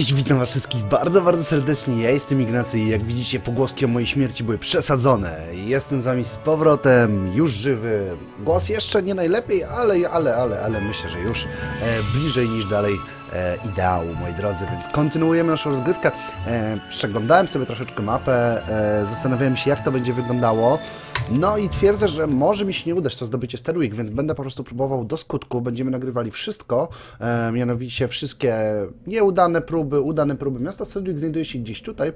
Cześć, witam was wszystkich bardzo, bardzo serdecznie. Ja jestem Ignacy i jak widzicie pogłoski o mojej śmierci były przesadzone. Jestem z wami z powrotem, już żywy. Głos jeszcze nie najlepiej, ale, ale, ale, ale myślę, że już e, bliżej niż dalej ideału, moi drodzy. Więc kontynuujemy naszą rozgrywkę. E, przeglądałem sobie troszeczkę mapę, e, zastanawiałem się jak to będzie wyglądało. No i twierdzę, że może mi się nie udać to zdobycie Sterwick, więc będę po prostu próbował do skutku. Będziemy nagrywali wszystko, e, mianowicie wszystkie nieudane próby, udane próby. Miasta Sterwick znajduje się gdzieś tutaj.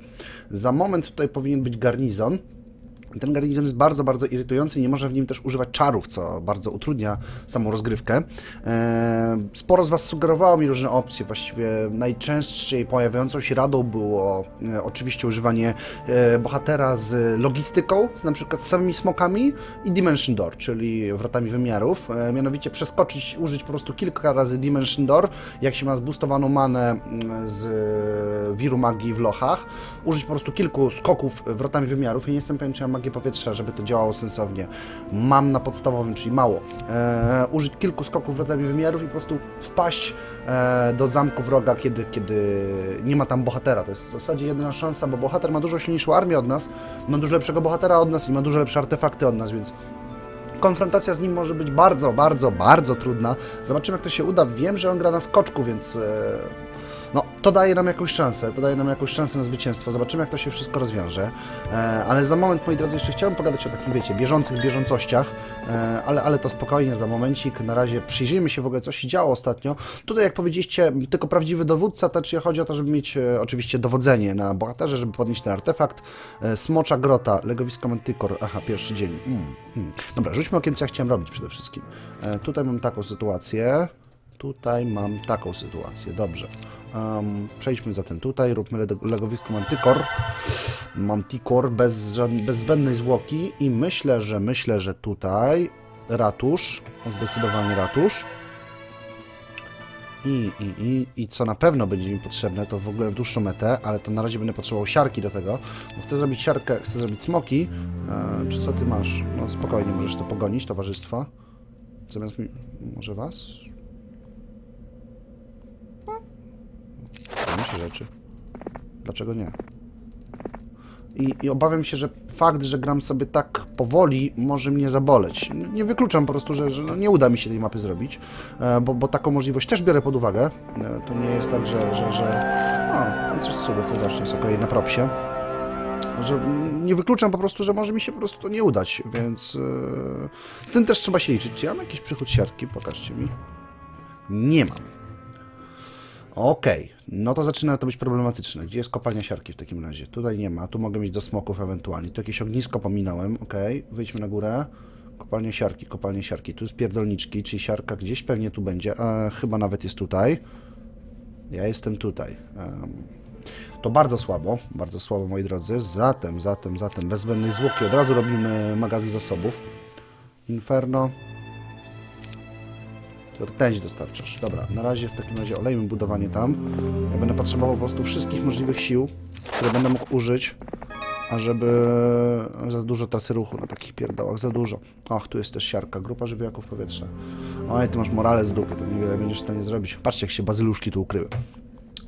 Za moment tutaj powinien być garnizon. Ten garnizon jest bardzo, bardzo irytujący i nie można w nim też używać czarów, co bardzo utrudnia samą rozgrywkę. Eee, Sporo z Was sugerowało mi różne opcje. Właściwie najczęściej pojawiającą się radą było e, oczywiście używanie e, bohatera z logistyką, na przykład z samymi smokami i Dimension Door, czyli wrotami wymiarów. E, Mianowicie przeskoczyć, użyć po prostu kilka razy Dimension Door, jak się ma zbustowaną manę mm, z e, wiru magii w lochach. Użyć po prostu kilku skoków wrotami wymiarów. Ja nie jestem pewien, czy mam magię powietrza, żeby to działało sensownie. Mam na podstawowym, czyli mało. E, użyć kilku skoków wrotami wymiarów i po prostu wpaść e, do zamku wroga, kiedy, kiedy nie ma tam bohatera. To jest w zasadzie jedyna szansa, bo bohater ma dużo silniejszą armię od nas, ma dużo lepszego bohatera od nas i ma dużo lepsze artefakty od nas, więc konfrontacja z nim może być bardzo, bardzo, bardzo trudna. Zobaczymy, jak to się uda. Wiem, że on gra na skoczku, więc e, no, to daje nam jakąś szansę. To daje nam jakąś szansę na zwycięstwo. Zobaczymy, jak to się wszystko rozwiąże. E, ale za moment, moi drodzy, jeszcze chciałem pogadać o takich, wiecie, bieżących bieżącościach, e, ale, ale to spokojnie, za momencik. Na razie przyjrzyjmy się w ogóle, co się działo ostatnio. Tutaj, jak powiedzieliście, tylko prawdziwy dowódca, to czy chodzi o to, żeby mieć e, oczywiście dowodzenie na bohaterze, żeby podnieść ten artefakt. E, smocza grota, legowisko Mantycore. Aha, pierwszy dzień. Mm, mm. Dobra, rzućmy okiem, co ja chciałem robić przede wszystkim. E, tutaj mam taką sytuację. Tutaj mam taką sytuację. Dobrze. Um, przejdźmy zatem tutaj, róbmy le- legowisko Mantycore. Manticore bez, bez zbędnej zwłoki i myślę, że myślę, że tutaj ratusz, zdecydowanie ratusz. I, i, i, I co na pewno będzie mi potrzebne, to w ogóle dłuższą metę, ale to na razie będę potrzebował siarki do tego, bo chcę zrobić siarkę, chcę zrobić smoki. E, czy co ty masz? No spokojnie, możesz to pogonić, towarzystwo. Zamiast mi... może was? Się rzeczy. Dlaczego nie? I, I obawiam się, że fakt, że gram sobie tak powoli, może mnie zaboleć. Nie wykluczam po prostu, że, że no nie uda mi się tej mapy zrobić, e, bo, bo taką możliwość też biorę pod uwagę. E, To nie jest tak, że... że, że... O, coś cudów to zawsze jest okej na propsie. Że nie wykluczam po prostu, że może mi się po prostu to nie udać, więc e, z tym też trzeba się liczyć. Czy ja mam jakiś przychód siarki? Pokażcie mi. Nie mam. Okej, no to zaczyna to być problematyczne. Gdzie jest kopalnia siarki w takim razie? Tutaj nie ma, tu mogę mieć do smoków ewentualnie. Tu jakieś ognisko pominąłem, okej. Wyjdźmy na górę. Kopalnia siarki, kopalnia siarki. Tu jest pierdolniczki, czyli siarka gdzieś pewnie tu będzie. E, chyba nawet jest tutaj. Ja jestem tutaj. Em, to bardzo słabo, bardzo słabo moi drodzy. Zatem, zatem, zatem, bez zbędnej zwłoki od razu robimy magazyn zasobów. Inferno. To rtęć dostarczasz. Dobra, na razie w takim razie olejmy budowanie tam. Ja będę potrzebował po prostu wszystkich możliwych sił, które będę mógł użyć, ażeby za dużo trasy ruchu na takich pierdołach, za dużo. Och, tu jest też siarka, grupa żywiołaków powietrza. Oj, ty masz morale z dupy, to niewiele będziesz w stanie zrobić. Patrzcie, jak się bazyluszki tu ukryły.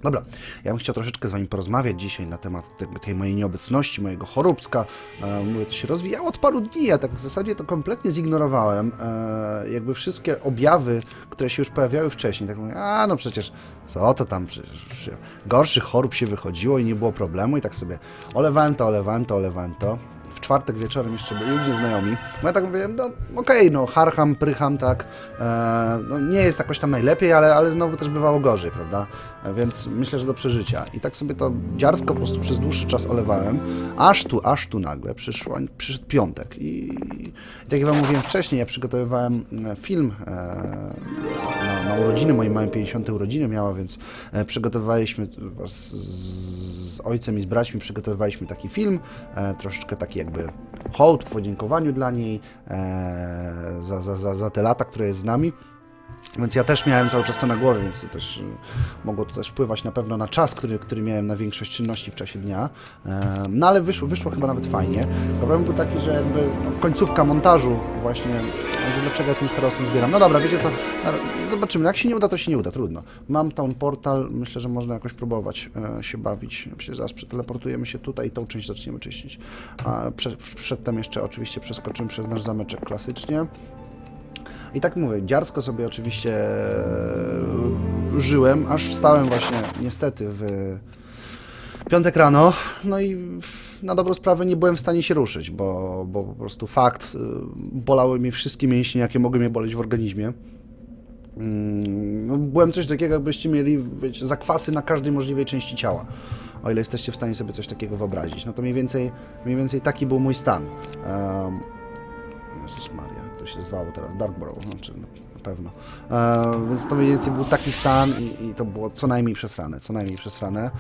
Dobra, ja bym chciał troszeczkę z Wami porozmawiać dzisiaj na temat te, tej mojej nieobecności, mojego choróbska. E, mówię, to się rozwijało od paru dni, ja tak w zasadzie to kompletnie zignorowałem. E, jakby wszystkie objawy, które się już pojawiały wcześniej, tak mówię, a no przecież, co to tam, przecież gorszych chorób się wychodziło i nie było problemu i tak sobie olewałem to, olewałem to, olewałem to. Czwartek wieczorem jeszcze byli znajomi. No ja tak mówię, no okej, no harcham, prycham, tak. E, no, nie jest jakoś tam najlepiej, ale, ale znowu też bywało gorzej, prawda? E, więc myślę, że do przeżycia. I tak sobie to dziarsko po prostu przez dłuższy czas olewałem, aż tu, aż tu nagle przyszło, przyszedł piątek. I, i tak jak wam mówiłem wcześniej, ja przygotowywałem e, film e, na, na urodziny, mojej małej 50. urodziny miała, więc e, przygotowywaliśmy z, z ojcem i z braćmi przygotowywaliśmy taki film, e, troszeczkę taki jakby hołd, podziękowaniu dla niej e, za, za, za, za te lata, które jest z nami. Więc ja też miałem cały czas to na głowie, więc to też y, mogło to też wpływać na pewno na czas, który, który miałem na większość czynności w czasie dnia. No ale wyszło, wyszło chyba nawet fajnie. Problem był taki, że jakby no, końcówka montażu właśnie, że dlaczego ja tym herosem zbieram. No dobra, wiecie co, zobaczymy. Jak się nie uda, to się nie uda, trudno. Mam tam portal, myślę, że można jakoś próbować e, się bawić. Myślę, że zaraz przeteleportujemy się tutaj i tą część zaczniemy czyścić. A prze, przedtem jeszcze oczywiście przeskoczymy przez nasz zameczek klasycznie. I tak mówię, dziarsko sobie oczywiście e, żyłem, aż wstałem właśnie niestety w piątek rano, no i na dobrą sprawę nie byłem w stanie się ruszyć, bo, bo po prostu fakt, y, bolały mnie wszystkie mięśnie, jakie mogły mnie boleć w organizmie. Mm, No, byłem coś takiego, jakbyście mieli wiecie, zakwasy na każdej możliwej części ciała. O ile jesteście w stanie sobie coś takiego wyobrazić. No to mniej więcej, mniej więcej taki był mój stan. Um, Jezus Maria, się zwało teraz, Darkborough, znaczy na pewno. E, więc to mniej więcej był taki stan i, i to było co najmniej przesrane, co najmniej przesrane.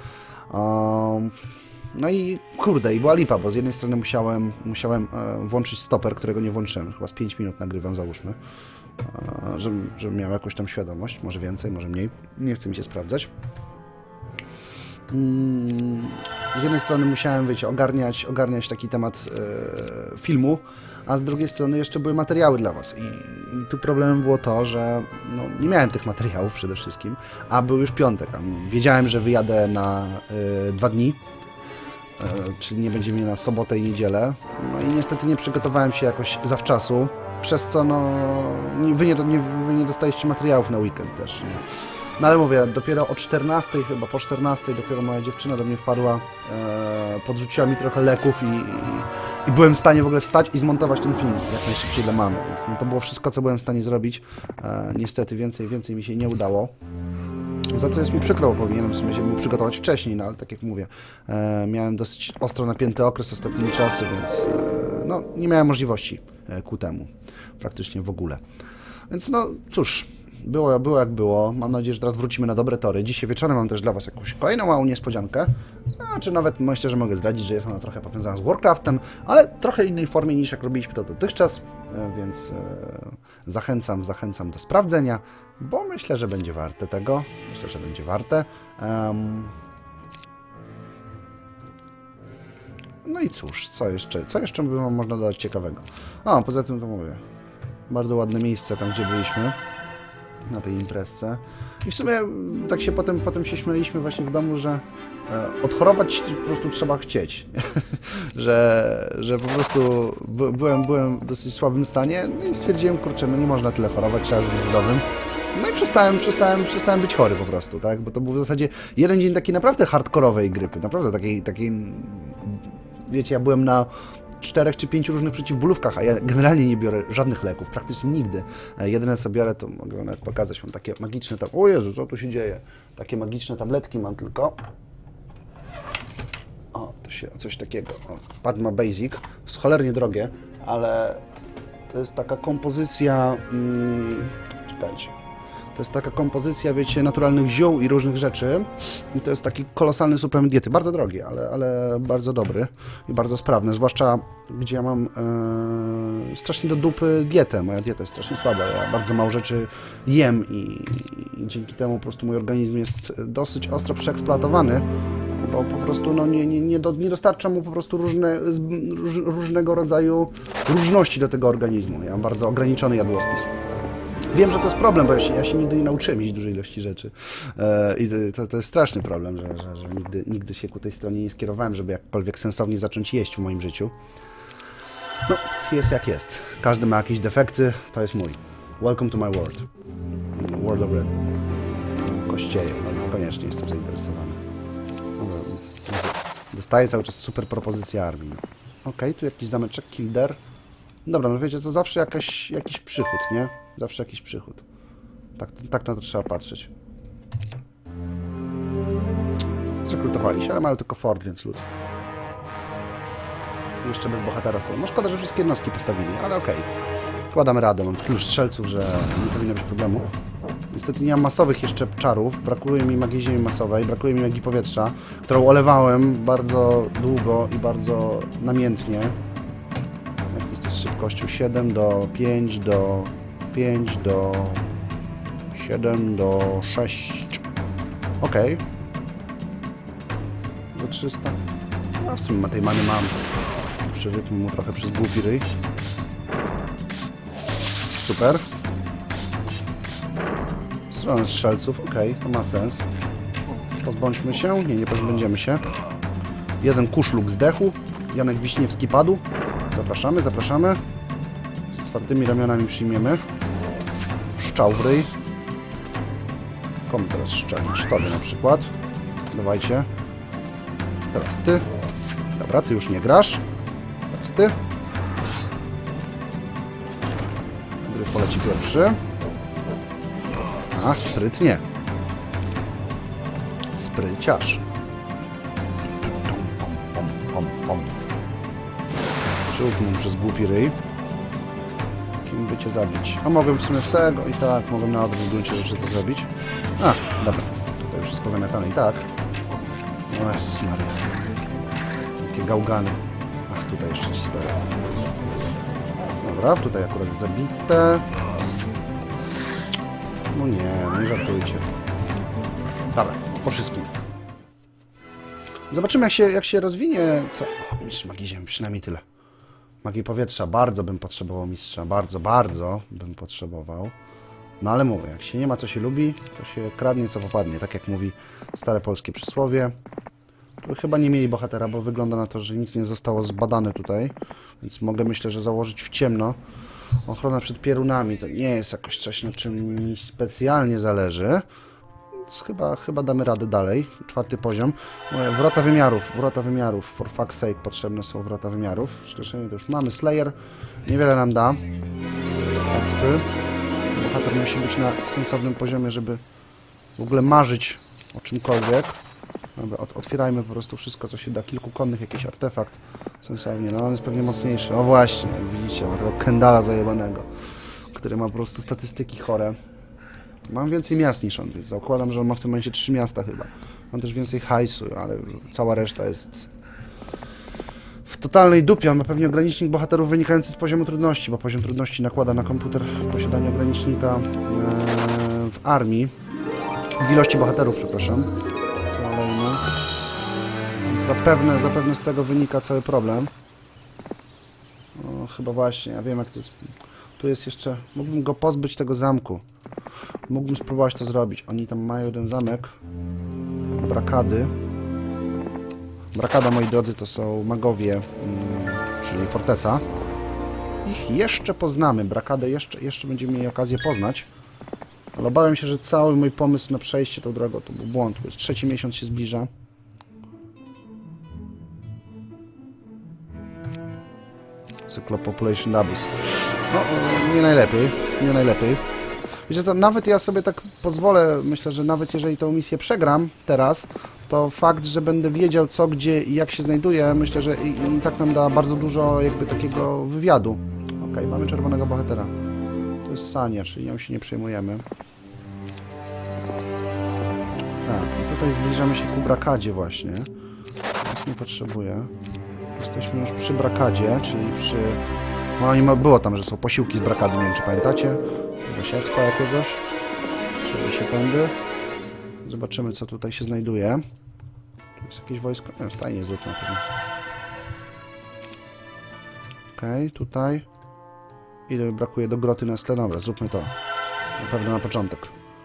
Um, no i kurde, i była lipa, bo z jednej strony musiałem, musiałem e, włączyć stoper, którego nie włączyłem, chyba z 5 minut nagrywam, załóżmy, e, żebym, żebym miał jakąś tam świadomość, może więcej, może mniej, nie chce mi się sprawdzać. Mm, z jednej strony musiałem, wiecie, ogarniać, ogarniać taki temat e, filmu, a z drugiej strony jeszcze były materiały dla Was. I, i tu problemem było to, że no, nie miałem tych materiałów przede wszystkim, a był już piątek. A wiedziałem, że wyjadę na e, dwa dni, e, czyli nie będzie mnie na sobotę i niedzielę. No i niestety nie przygotowałem się jakoś zawczasu, przez co no, wy, nie, nie, wy nie dostaliście materiałów na weekend też. Nie? No ale mówię, dopiero o 14, chyba po 14 dopiero moja dziewczyna do mnie wpadła, e, podrzuciła mi trochę leków i, i, i byłem w stanie w ogóle wstać i zmontować ten film jak najszybciej dla mamy. Więc no, to było wszystko, co byłem w stanie zrobić. E, niestety więcej, więcej mi się nie udało. Za co jest mi przykro, bo powinienem w sumie się był przygotować wcześniej, no ale tak jak mówię, e, miałem dosyć ostro napięty okres ostatnimi czasy, więc e, no, nie miałem możliwości e, ku temu praktycznie w ogóle. Więc no cóż, było, było jak było. Mam nadzieję, że teraz wrócimy na dobre tory. Dzisiaj wieczorem mam też dla Was jakąś kolejną małą niespodziankę. A, czy nawet myślę, że mogę zdradzić, że jest ona trochę powiązana z Warcraftem, ale trochę innej formie niż jak robiliśmy to dotychczas, e, więc e, zachęcam, zachęcam do sprawdzenia, bo myślę, że będzie warte tego. Myślę, że będzie warte. Em, no i cóż, co jeszcze? Co jeszcze by można dodać ciekawego? A, poza tym to mówię. Bardzo ładne miejsce tam, gdzie byliśmy na tej imprezce. I w sumie tak się potem, potem się śmieliśmy właśnie w domu, że e, odchorować po prostu trzeba chcieć. że, że po prostu by, byłem, byłem w dosyć słabym stanie no i stwierdziłem, kurczę, no nie można tyle chorować, trzeba być zdrowym. No i przestałem, przestałem, przestałem być chory po prostu, tak? Bo to był w zasadzie jeden dzień takiej naprawdę hardkorowej grypy, naprawdę takiej, takiej wiecie, ja byłem na czterech czy pięciu różnych przeciwbólówkach, a ja generalnie nie biorę żadnych leków, praktycznie nigdy. E, Jedyne co biorę, to mogę nawet pokazać, mam takie magiczne tam, o Jezu, co tu się dzieje? Takie magiczne tabletki mam tylko. O, to się, coś takiego, o, Padma Basic, jest cholernie drogie, ale to jest taka kompozycja, mm, czekajcie, to jest taka kompozycja, wiecie, naturalnych ziół i różnych rzeczy. I to jest taki kolosalny suplement diety. Bardzo drogi, ale, ale bardzo dobry i bardzo sprawny. Zwłaszcza gdzie ja mam e, strasznie do dupy dietę. Moja dieta jest strasznie słaba. Ja bardzo mało rzeczy jem i, i dzięki temu po prostu mój organizm jest dosyć ostro przeeksploatowany. Bo po prostu no, nie, nie, nie, do, nie dostarcza mu po prostu różne, róż, różnego rodzaju różności do tego organizmu. Ja mam bardzo ograniczony jadłospis. Wiem, że to jest problem, bo ja się, ja się nigdy nie nauczyłem jeść dużej ilości rzeczy. E, I to, to jest straszny problem, że, że, że nigdy, nigdy się ku tej stronie nie skierowałem, żeby jakkolwiek sensownie zacząć jeść w moim życiu. No, jest jak jest. Każdy ma jakieś defekty, to jest mój. Welcome to my world. World of Red. Kościeje, koniecznie jestem zainteresowany. Dostaję cały czas super propozycję armii. Okej, tu jakiś zameczek, Kilder. Dobra, no wiecie, to zawsze jakaś, jakiś przychód, nie? Zawsze jakiś przychód. Tak, tak na to trzeba patrzeć. Zrekrutowali się, ale mają tylko Ford, więc luz. Jeszcze bez bohatera są. No szkoda, że wszystkie jednostki postawili, ale okej. Wkładamy radę, mam tylu strzelców, że nie powinno być problemu. Niestety nie mam masowych jeszcze czarów, brakuje mi magii ziemi masowej, brakuje mi magii powietrza, którą olewałem bardzo długo i bardzo namiętnie. Szybkością 7 do 5 do 5 do 7 do 6. Okej. Do 300. No w sumie tej many mam. Przerytmy mu trochę przez głupi ryj. Super. Stronę strzelców, okej, to ma sens. Pozbądźmy się. Nie, nie pozbędziemy się. Jeden kuszluk zdechł. Janek Wiśniewski padł. Zapraszamy, zapraszamy. Z otwartymi ramionami przyjmiemy. Szczał w ryj. Komu teraz szczelić? Tobie na przykład. Dawajcie. Teraz ty. Dobra, ty już nie grasz. Teraz ty. Gry poleci pierwszy. A, sprytnie. Spryciarz. Przyłknął przez głupi ryj. Kim by cię zabić? A mogłem w sumie w tego i tak, mogłem na odwrót w gruncie rzeczy to zrobić. A, dobra. Tutaj już jest pozamiatane i tak. O Jezus Maria. Jakie gałgany. Ach, tutaj jeszcze ci stoją. Dobra, tutaj akurat zabite. No nie, no nie żartujcie. Dobra, po wszystkim. Zobaczymy jak się, jak się rozwinie. Co? O, mistrz magii ziemi, przynajmniej tyle. Magii powietrza, bardzo bym potrzebował mistrza. Bardzo, bardzo bym potrzebował. No ale mówię, jak się nie ma co się lubi, to się kradnie co popadnie. Tak jak mówi stare polskie przysłowie. Tu chyba nie mieli bohatera, bo wygląda na to, że nic nie zostało zbadane tutaj. Więc mogę myślę, że założyć w ciemno. Ochrona przed pierunami to nie jest jakoś coś, na czym mi specjalnie zależy. Więc chyba, chyba damy radę dalej. Czwarty poziom. Mówię, Wrota wymiarów, wrota wymiarów. For fuck's sake potrzebne są wrota wymiarów. Wskrzeszenie to już mamy. Slayer niewiele nam da. Expy. Bohater musi być na sensownym poziomie, żeby w ogóle marzyć o czymkolwiek. Dobra, ot otwierajmy po prostu wszystko, co się da. Kilku konnych, jakiś artefakt. Sensownie. No on jest pewnie mocniejszy. O właśnie, widzicie, ma tego Kendala zajebanego, który ma po prostu statystyki chore. Mam więcej miast niż on, więc zakładam, że on ma w tym momencie trzy miasta chyba. Mam też więcej hajsu, ale cała reszta jest w totalnej dupie. On ma pewnie ogranicznik bohaterów wynikający z poziomu trudności, bo poziom trudności nakłada na komputer posiadanie ogranicznika e, w armii. W ilości bohaterów, przepraszam. Kolejny. Zapewne, zapewne z tego wynika cały problem. O, chyba właśnie, ja wiem jak to jest. Tu jest jeszcze... Mógłbym go pozbyć tego zamku. Mógłbym spróbować to zrobić. Oni tam mają jeden zamek. Brakady. Brakada, moi drodzy, to są magowie, mm, czyli forteca. Ich jeszcze poznamy. Brakadę jeszcze, jeszcze będziemy mieli okazję poznać. Ale obawiam się, że cały mój pomysł na przejście tą drogą to był błąd. Bo już trzeci miesiąc się zbliża. Cyclopopulation Abyss. No, nie najlepiej. Nie najlepiej. Wiecie co, nawet ja sobie tak pozwolę, myślę, że nawet jeżeli tą misję przegram teraz, to fakt, że będę wiedział co, gdzie i jak się znajduje, myślę, że i, i tak nam da bardzo dużo jakby takiego wywiadu. Okej, mamy czerwonego bohatera. To jest Sania, czyli nią się nie przejmujemy. Tak, i tutaj zbliżamy się ku brakadzie właśnie. Teraz nie potrzebuję. Jesteśmy już przy brakadzie, czyli przy... No było tam, że są posiłki z brakady, nie wiem czy pamiętacie. Zasiadka jakiegoś. Przejdę się tędy. Zobaczymy co tutaj się znajduje. Tu jest jakieś wojsko. Nie, stajnie na pewno. Okej, tutaj. Ile brakuje do groty Nestle? Dobra, zróbmy to. Na pewno na początek.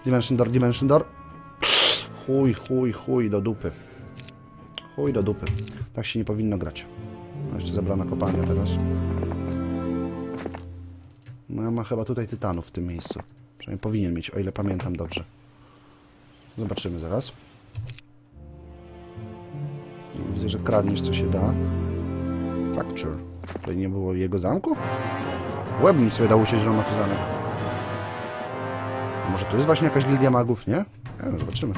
Dimension door, dimension door. Chuj, chuj, chuj, do dupy. Chuj do dupy. Tak się nie powinno grać. No jeszcze zabrana kopalnia teraz. No ja ma chyba tutaj tytanów w tym miejscu. Przynajmniej powinien mieć, o ile pamiętam dobrze. Zobaczymy zaraz. No, Widzę, że kradniesz co się da. Facture. Tutaj nie było jego zamku? Łebym sobie dał usiąść, że on ma tu zamek. Może tu jest właśnie jakaś gildia magów, nie? Wiem, zobaczymy.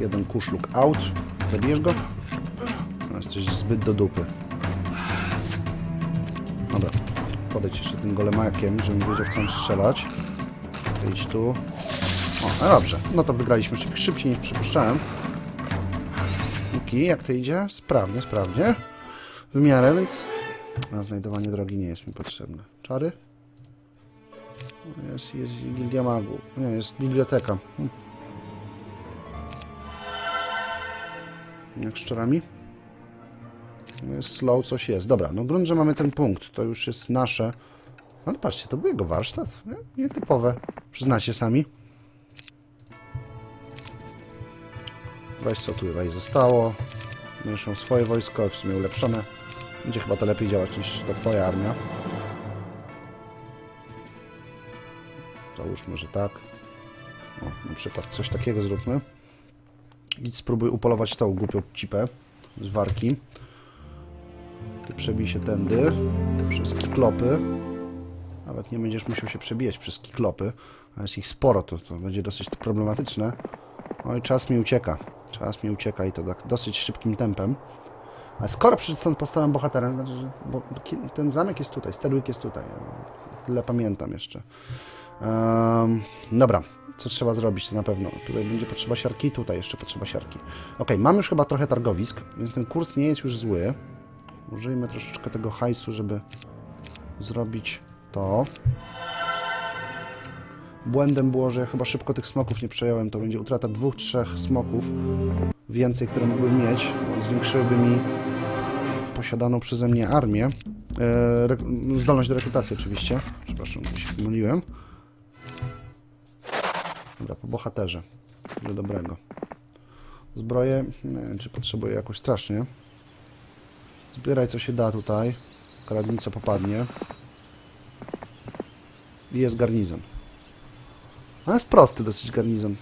Jeden kuszluk out. Zabijesz go? No, jesteś zbyt do dupy. Dobra. Podejdź jeszcze tym golemakiem, żebym wiedział w co strzelać. Idź tu. O, no dobrze. No to wygraliśmy szyb, szybciej niż przypuszczałem. Niki, jak to idzie? Sprawnie, sprawnie. W miarę, więc... A znajdowanie drogi nie jest mi potrzebne. Czary? Jest, jest Gildia Magu. Nie, jest biblioteka. Hm. Jak z szczurami? Slow, coś jest. Dobra, no grunt, że mamy ten punkt. To już jest nasze. No patrzcie, to był jego warsztat. Nie? Nietypowe. Przyznacie sami. Weź co tutaj zostało. Mieszą swoje wojsko, w sumie ulepszone. Będzie chyba to lepiej działać niż ta twoja armia. Załóżmy, że tak. O, na przykład coś takiego zróbmy. Idź spróbuj upolować tą głupią cipę z warki. Przebij się tędy przez kiklopy. Nawet nie będziesz musiał się przebijać przez kiklopy. A jest ich sporo, to, to będzie dosyć problematyczne. Oj, czas mi ucieka. Czas mi ucieka i to tak dosyć szybkim tempem. Ale skoro stąd postałem bohaterem, znaczy, że bo ten zamek jest tutaj, Sterwick jest tutaj. Ja Tyle pamiętam jeszcze. Ehm, dobra, co trzeba zrobić to na pewno? Tutaj będzie potrzeba siarki, tutaj jeszcze potrzeba siarki. Ok, mam już chyba trochę targowisk, więc ten kurs nie jest już zły. Użyjmy troszeczkę tego hajsu, żeby zrobić to. Błędem było, że ja chyba szybko tych smoków nie przejąłem. To będzie utrata dwóch, trzech smoków więcej, które mógłbym mieć. Zwiększyłyby mi posiadaną przeze mnie armię. E, zdolność do rekrutacji oczywiście. Przepraszam, bo się pomyliłem. Dobra, po bohaterze. Do dobrego. Zbroję, nie wiem, czy potrzebuję jakoś strasznie. Zbieraj co się da tutaj. Karabin co popadnie. I jest garnizon. A jest prosty dosyć garnizon.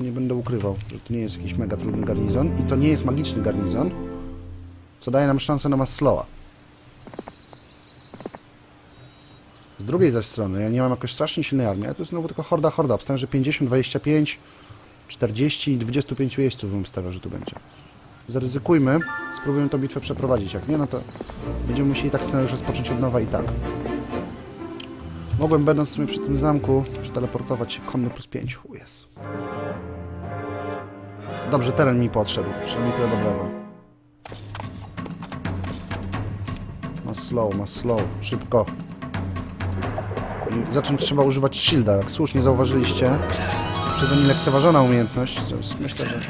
Nie, będę ukrywał, że to nie jest jakiś mega trudny garnizon. I to nie jest magiczny garnizon. Co daje nam szansę na Massloa. Z drugiej zaś strony, ja nie mam jakoś strasznie silnej armii, ale to jest znowu tylko horda, horda. Obstawiam, że 50, 25, 40 i 25 jeźdźców bym stawiał, że tu będzie. Zaryzykujmy, spróbujemy tą bitwę przeprowadzić. Jak nie, no to będziemy musieli tak scenariusz rozpocząć od nowa i tak. Mogłem, będąc sobie przy tym zamku, przeteleportować się konny plus 5. U, Jezu. Dobrze, teren mi podszedł. Przynajmniej tyle dobrego. Ma slow, ma slow. Szybko. I trzeba używać shielda, jak słusznie zauważyliście. Przeze mnie lekceważona umiejętność. Myślę, że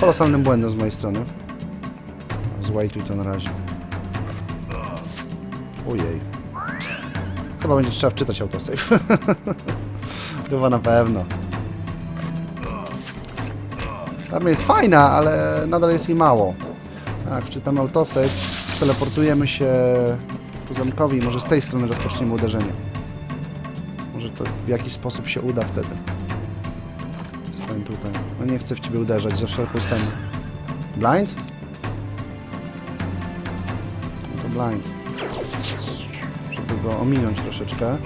kolosalnym błędem z mojej strony. Złajtuj to na razie. Ojej. Chyba będzie trzeba wczytać autosave. Chyba na pewno. Armia jest fajna, ale nadal jest jej mało. Tak, wczytamy autosave, teleportujemy się ku zamkowi i może z tej strony rozpoczniemy uderzenie. Może to w jakiś sposób się uda wtedy. Zostań tutaj. No nie chcę w ciebie uderzać za wszelką cenę. Blind? Blind. Żeby go ominąć troszeczkę.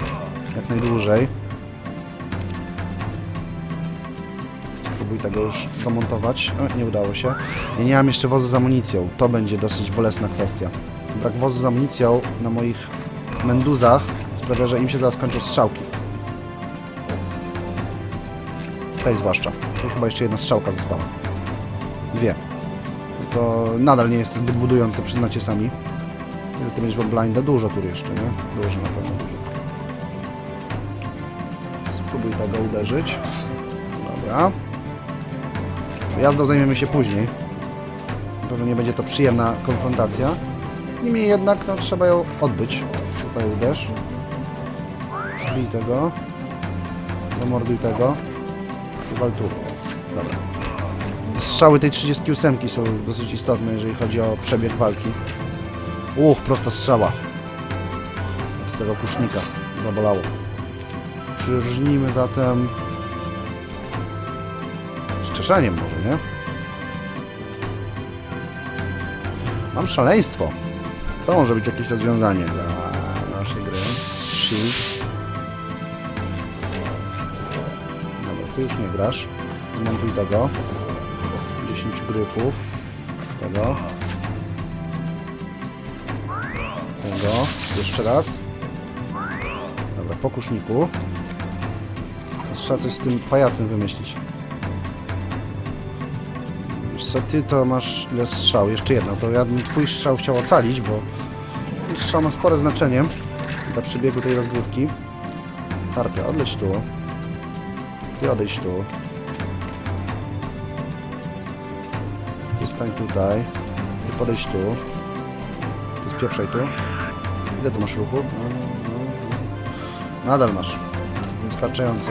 Jak najdłużej. Spróbuj tego już zamontować. O, nie udało się. Ja nie mam jeszcze wozu z amunicją. To będzie dosyć bolesna kwestia. Brak wozu z amunicją na moich menduzach sprawia, że im się zaraz kończą strzałki. Tej zwłaszcza. Tu chyba jeszcze jedna strzałka została. Dwie. To nadal nie jest zbyt budujące, przyznacie sami. Ile ty będziesz blinda? Dużo tu jeszcze, nie? Dużo, na pewno. Spróbuj tego uderzyć. Dobra. Jazdą zajmiemy się później. Pewno nie będzie to przyjemna konfrontacja. Niemniej jednak no, trzeba ją odbyć. Tutaj uderz. Bij tego. Zamorduj tego. Wal tu. Dobra. Strzały tej 38 są dosyć istotne, jeżeli chodzi o przebieg walki. Uch, prosta strzała. Od tego kusznika. Zabolało. Przyrżnijmy zatem... Skrzeszeniem może, nie? Mam szaleństwo. To może być jakieś rozwiązanie dla naszej gry. Shield. Dobra, ty już nie grasz. Montuj tego. 10 gryfów. Tego. Tego. Jeszcze raz. Dobra, po kuszniku. Trzeba coś z tym pajacem wymyślić. Wiesz co, ty to masz ile strzał? Jeszcze jedno. To ja bym twój strzał chciał ocalić, bo twój strzał ma spore znaczenie dla przebiegu tej rozgrywki. Tarpia, odleć tu. Ty odejdź tu. Ty stań tutaj. Ty podejdź tu. Ty spieprzaj tu. Ile tu masz ruchu? No, no, no. Nadal masz. Wystarczająco.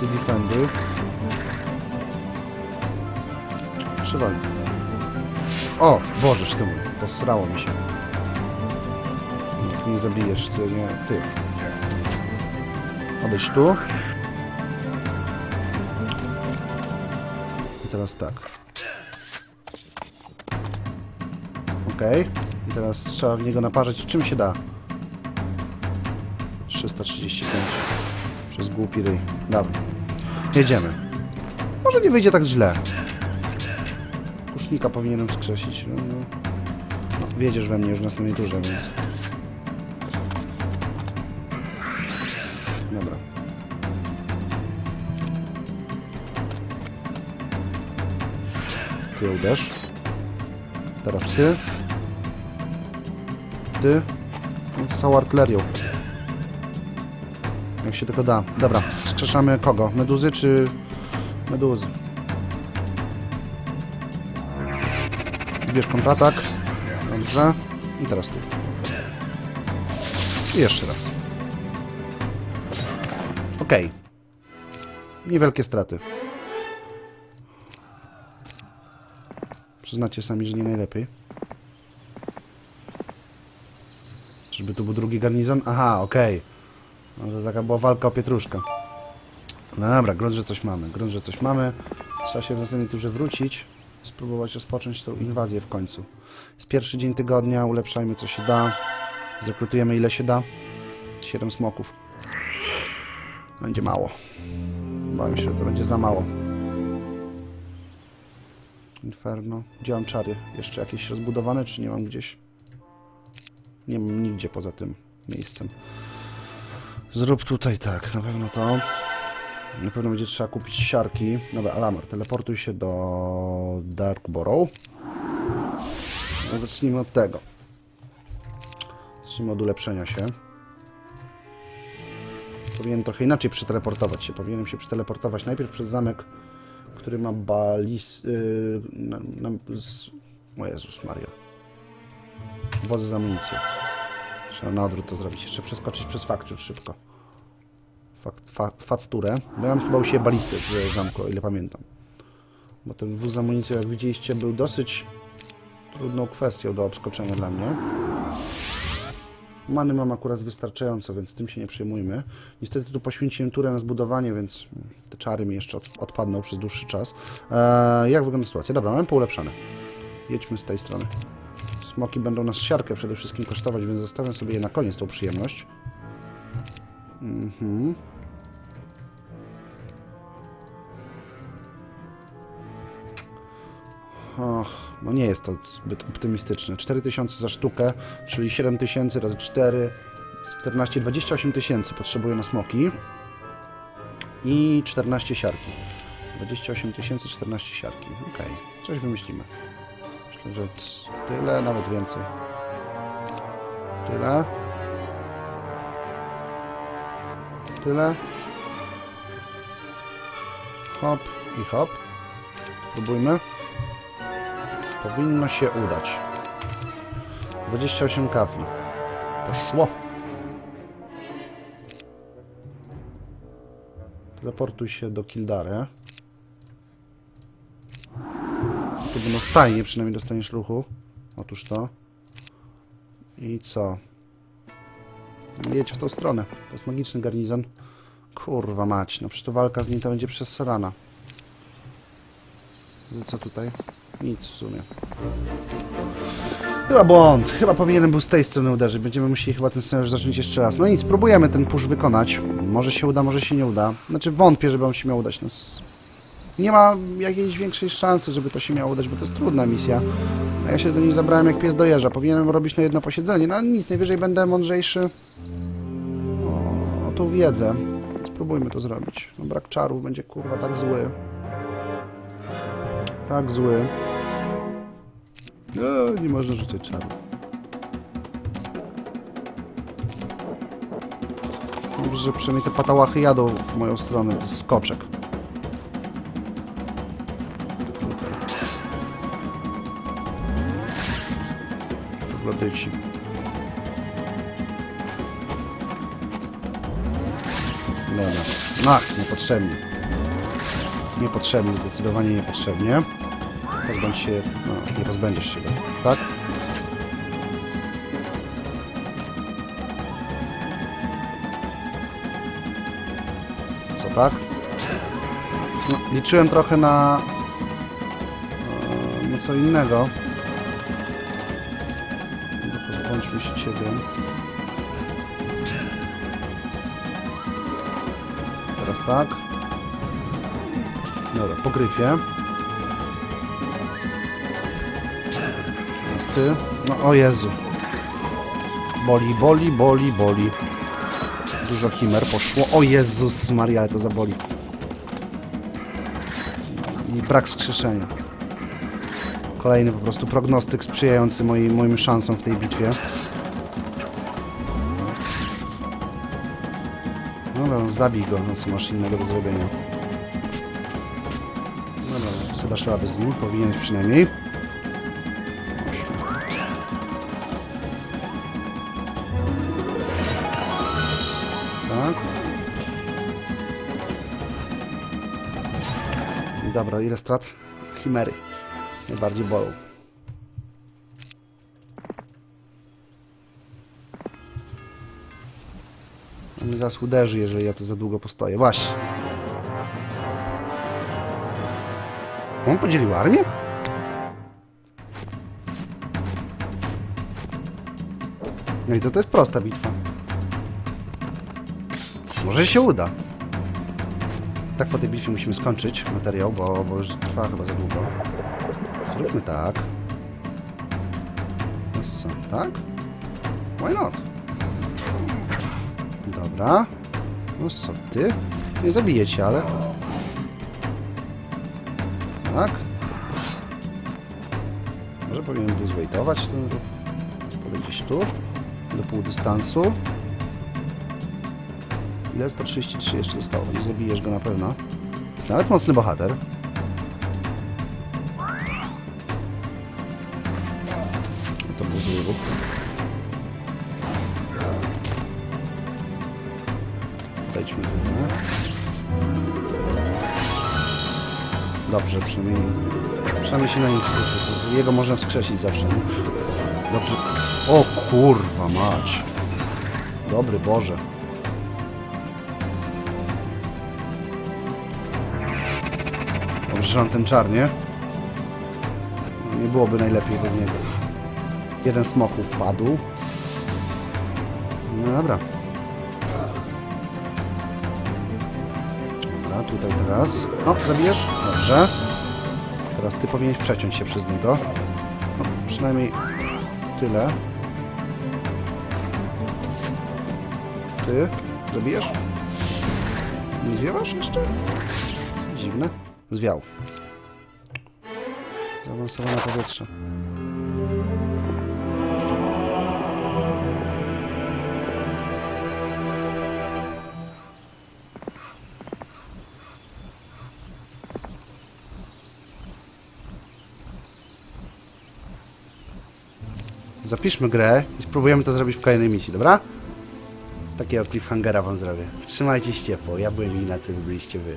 Ty defenduj. Przywali. O! Bożeż ty mój. Posrało mi się. Ty nie zabijesz, ty nie... Ty. Odejdź tu. I teraz tak. Okej. I teraz trzeba w niego naparzać czym się da. 335. Przez głupi ryj. Dobra. Jedziemy. Może nie wyjdzie tak źle. Kusznika powinienem skrzesić. No, no. no, wiedziesz we mnie już na następnej turze, więc... Dobra. Ty uderz. Teraz ty. Ty. Całą artylerią. Jak się tylko da. Dobra, skrzeszamy kogo? Meduzy czy... Meduzy. Bierz kontratak. Dobrze. I teraz tu. I jeszcze raz. Okej. Niewielkie straty. Przyznacie sami, że nie najlepiej. Żeby tu był drugi garnizon? Aha, okej. No to taka była walka o pietruszkę. No dobra, grunt, że coś mamy. Grunt, że coś mamy. Trzeba się w następnej turze wrócić. Spróbować rozpocząć tą inwazję w końcu. Jest pierwszy dzień tygodnia, ulepszajmy co się da. Zrekrutujemy ile się da. Siedem smoków. Będzie mało. Bałem się, że to będzie za mało. Inferno. Gdzie mam czary? Jeszcze jakieś rozbudowane, czy nie mam gdzieś? Nie mam nigdzie poza tym miejscem. Zrób tutaj tak, na pewno to. Na pewno będzie trzeba kupić siarki. Dobra, Alamar, teleportuj się do Darkborough. No, zacznijmy od tego. Zacznijmy od ulepszenia się. Powinienem trochę inaczej przeteleportować się. Powinienem się przeteleportować najpierw przez zamek, który ma balis... Yy, na, na, z... O Jezus Maria. Woz z amunicją. Trzeba na odwrót to zrobić. Jeszcze przeskoczyć przez faktur szybko. Fakt, fa, facturę. Bo ja mam chyba u siebie balisty w zamku, o ile pamiętam. Bo ten wóz z amunicją, jak widzieliście, był dosyć trudną kwestią do obskoczenia dla mnie. Many mam akurat wystarczająco, więc tym się nie przejmujmy. Niestety tu poświęciłem turę na zbudowanie, więc te czary mi jeszcze od, odpadną przez dłuższy czas. Eee, jak wygląda sytuacja? Dobra, mamy poulepszane. Jedźmy z tej strony. Smoki będą nas siarkę przede wszystkim kosztować, więc zostawiam sobie je na koniec tą przyjemność. Mhm. Och, no nie jest to zbyt optymistyczne. 4000 za sztukę, czyli 7000 razy 4, 14, 28 tysięcy potrzebuję na smoki. I 14 siarki. 28 tysięcy, 14 siarki. Okej, coś wymyślimy. Myślę, że c- tyle, nawet więcej. Tyle. Tyle. Hop i hop. Spróbujmy. Powinno się udać. 28 kafli. Poszło. Teleportuj się do Kildare. Tu będą stajnie, przynajmniej dostaniesz ruchu. Otóż to. I co? Jedź w tą stronę. To jest magiczny garnizon. Kurwa mać, no przecież to walka z nim to będzie przez rana. No co tutaj? Nic w sumie. Chyba błąd. Chyba powinienem był z tej strony uderzyć. Będziemy musieli chyba ten scenariusz zacząć jeszcze raz. No nic, próbujemy ten push wykonać. Może się uda, może się nie uda. Znaczy wątpię, żeby on się miał udać. No, nie ma jakiejś większej szansy, żeby to się miało udać, bo to jest trudna misja. A ja się do niej zabrałem jak pies do jeża. Powinienem robić na jedno posiedzenie. No nic, najwyżej będę mądrzejszy. O, o tą wiedzę. Spróbujmy to zrobić. No, brak czarów będzie kurwa tak zły. Tak zły. No, nie można rzucać czarów. Dobrze, że przynajmniej te patałachy jadą w moją stronę. Skoczek. Troglodyci. Dobra. Ach, niepotrzebnie. Niepotrzebnie, zdecydowanie niepotrzebnie. Pozbądź się... No, nie pozbędziesz się tak? Co tak? No, liczyłem trochę na... e, na co innego. Tak. Dobra, po gryfie. Teraz ty. No o Jezu. Boli, boli, boli, boli. Dużo chimer poszło. O Jezus Maria, ale to zaboli. I brak wskrzeszenia. Kolejny po prostu prognostyk sprzyjający moi, moim szansom w tej bitwie. Zabij go, no co masz innego do zrobienia. Dobra, sobie dasz radę z nim, powinieneś przynajmniej. Tak. Dobra, ile strat? Chimery. Najbardziej bolą. Mnie zaraz uderzy, jeżeli ja tu za długo postoję. Właśnie. On podzielił armię? No i to, to jest prosta bitwa. Może się uda. Tak po tej bitwie musimy skończyć materiał, bo, bo już trwa chyba za długo. Zróbmy tak. Jest co, tak? Why not? Dobra. No co ty? Nie zabiję cię, ale... Tak. Może powinienem był zwejtować ten ruch. Gdzieś tu. Do pół dystansu. Ile? 133 jeszcze zostało. Nie zabijesz go na pewno. Jest nawet mocny bohater. To był zły ruch. Nie? Dobrze, przynajmniej, przynajmniej się na nim skupię. Jego można wskrzesić zawsze. Dobrze. O kurwa mać. Dobry Boże. Dobrze, że mam ten czar, nie? No, Nie byłoby najlepiej bez niego. Jeden smok upadł. No dobra. Dobra, tutaj teraz. No, zabijesz? Dobrze. Teraz ty powinieneś przeciąć się przez niego. No, przynajmniej tyle. Ty? Zabijesz? Nie zwiewasz jeszcze? Dziwne. Zwiał. Zaawansowane powietrze. Zapiszmy grę i spróbujemy to zrobić w kolejnej misji, dobra? Takiego cliffhangera wam zrobię. Trzymajcie się ciepło. Ja byłem Ignacy, byliście wy.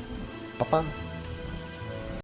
Pa, pa.